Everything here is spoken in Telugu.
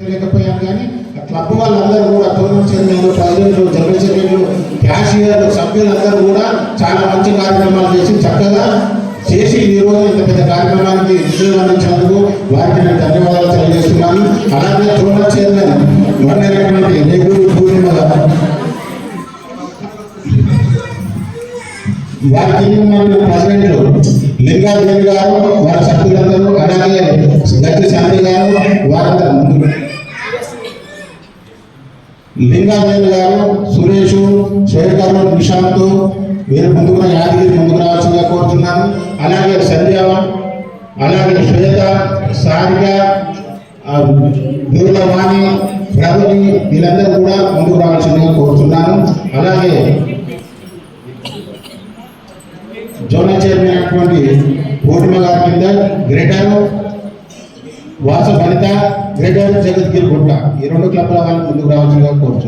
లేకపోయాం కానీ క్లబ్ వాళ్ళందరూ కూడా టోర్నమెంట్ చైర్మన్లు ప్రెసిడెంట్లు జనరల్ సెక్రటరీలు క్యాషియర్లు సభ్యులందరూ కూడా చాలా మంచి కార్యక్రమాలు చేసి చక్కగా చేసి ఈ రోజు ఇంత పెద్ద కార్యక్రమానికి విజయం అందించినందుకు వారికి నేను ధన్యవాదాలు తెలియజేస్తున్నాను. అలాగే టోర్నమెంట్ చైర్మన్ మొన్నటువంటి నెహ్రూ పూర్ణిమ వారి కింద ఉన్న ప్రెసిడెంట్లు లింగాదేవి గారు వారి సభ్యులందరూ అలాగే గట్టి శాంతి గారు వారందరూ లింగాదేవి గారు సురేష్ శేఖర్ నిశాంత్ మీరు ముందుకు యాదగిరి ముందుకు రావాల్సిందిగా కోరుతున్నాను. అలాగే సంధ్య అలాగే శ్వేత సారిక దూరవాణి ప్రభుని వీళ్ళందరూ కూడా ముందుకు రావాల్సిందిగా కోరుతున్నాను. అలాగే జోనల్ చైర్మన్ అయినటువంటి పూర్ణిమ గారి కింద గ్రేటర్ వాస ఫలిత గ్రేటర్ జగద్గిరి గుట్ట. ఈ రెండు క్లబ్ల వాళ్ళు ముందుకు రావాల్సిందిగా కోరుచు